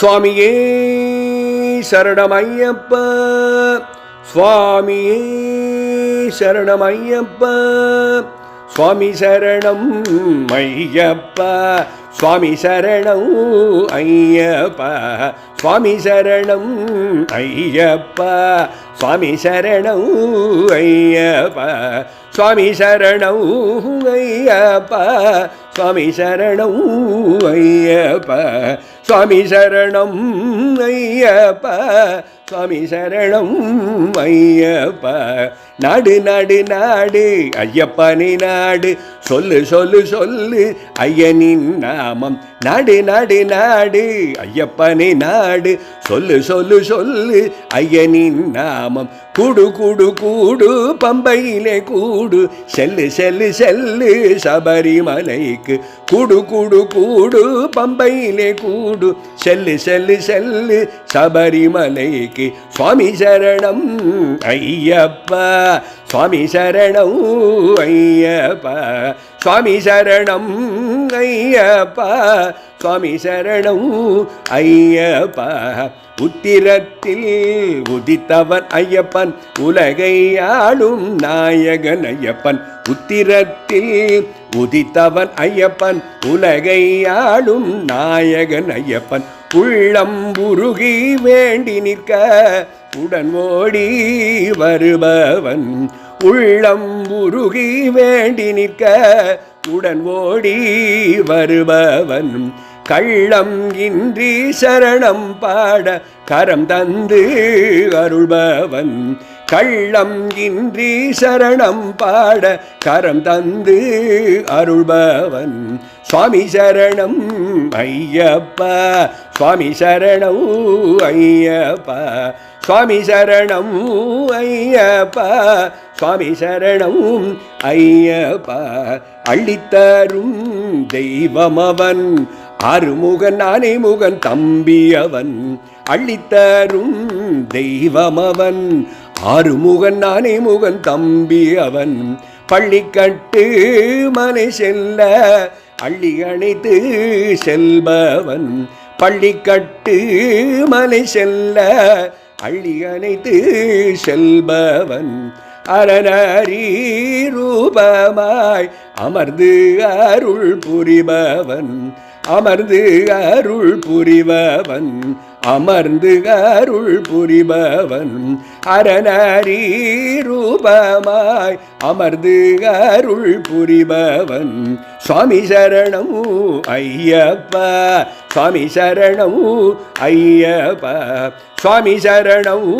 சுவாமியே சரணமையப்ப. சுவாமியே சரணமையப்ப. சுவாமி சரணம் ஐயப்ப. சுவாமி சரணம் ஐயப்ப. சுவாமி சரணம் ஐயப்ப. சுவாமி சரணம் ஐயப்ப. சுவாமி சரணம் ஐயப்ப. சுவாமி சரணம் ஐயப்ப. சுவாமி சரணம் ஐயப்ப. சுவாமி சரணம் ஐயப்ப. நாடு நாடு நாடு ஐயப்பனி நாடு. சொல்லு சொல்லு சொல்லு ஐயனின் நாமம். நாடு நாடு நாடு ஐயப்பனி நாடு. சொல்லு சொல்லு சொல்லு ஐயனின் நாமம். கூடு கூடு கூடு பம்பையிலே கூடு. செல்லு செல்லு செல்லு சபரிமலைக்கு கூடு கூடு கூடு பம்பையிலே கூடு. செல்லு செல்லு செல்லு சபரிமலைக்கு சுவாமி சரணம் ஐயப்பா. சுவாமி சரணம் ஐயப்பா. சுவாமி சரணம் ஐயப்பா. சுவாமி சரணம் ஐயப்பா. உத்திரத்தில் உதித்தவன் ஐயப்பன் உலகை ஆளும் நாயகன் ஐயப்பன். உத்திரத்தில் உதித்தவன் ஐயப்பன் உலகை ஆளும் நாயகன் ஐயப்பன். உள்ளம் உருகி வேண்டி நிற்க உடன் ஓடி வருபவன். உள்ளம் உருகி வேண்டி நிற்க உடன் ஓடி வருபவன். கள்ளம் இன்றி சரணம் பாட கரம் தந்து அருள்பவன். கள்ளம் இன்றி சரணம் பாட கரம் தந்து அருள்பவன். சுவாமி சரணம் ஐயப்பா சுவாமி சரணம் ஐயப்பா சுவாமி சரணம் ஐயப்பா சுவாமி சரணம் ஐயப்பா. அள்ளித்தரும் தெய்வம் அவன் அருமுகன் அனைமுகன் தம்பி அவன் அள்ளித்தரும் தெய்வம் அவன் ஆறுமுகன் நானே முகன் தம்பி அவன். பள்ளிக்கட்டு மனை செல்ல அள்ளி அணைத்து செல்பவன். பள்ளிக்கட்டு மலை செல்ல அள்ளி அணைத்து செல்பவன். அரணரி ரூபமாய் அமர்ந்து அருள் புரிபவன். அமர்ந்து அருள் புரிபவன். அமர்ந்து அருள் புரிபவன் அரணரி ரூபமாய் அமர்ந்து அருள் புரிபவன். சுவாமி சரணம் ஐயப்பா சுவாமி சரணம் ஐயப்பா சுவாமி சரணம்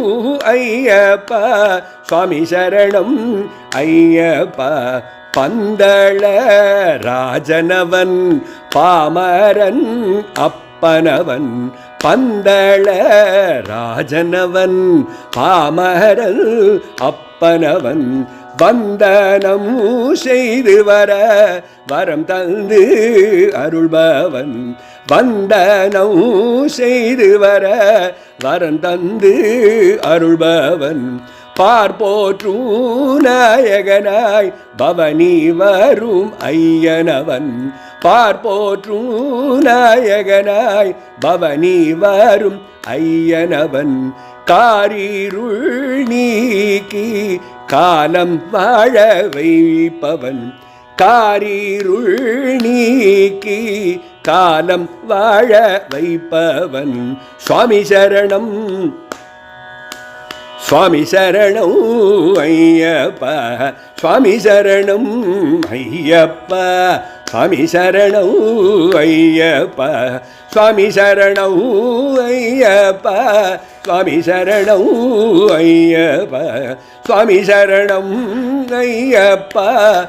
ஐயப்பா சுவாமி சரணம் ஐயப்பா. பந்தள ராஜனவன் பாமரன் அப்பனவன் பந்தள ராஜனவன் பாமரல் அப்பனவன் வந்தனம் செய்து வர வரம் தந்து அருள்பவன். வந்தனம் செய்து வர வரம் தந்து அருள்பவன். பார்போற்றும் நாயகனாய் பவனி வரும் ஐயனவன். பார்ப்போற்றும் நாயகனாய் பவனி வரும் ஐயனவன். காரீருள் நீக்கி காலம் வாழ வைப்பவன். காரீருள் நீக்கி காலம் வாழ வைப்பவன். சுவாமி சரணம். சுவாமி சரணம் ஐயப்பா. சுவாமி சரணம் ஐயப்பா. சுவாமி சரணவு ஐயப்பா. சுவாமி சரணவு ஐயப்பா. சுவாமி சரணவு ஐயப்பா. சுவாமி சரணம் ஐயப்பா.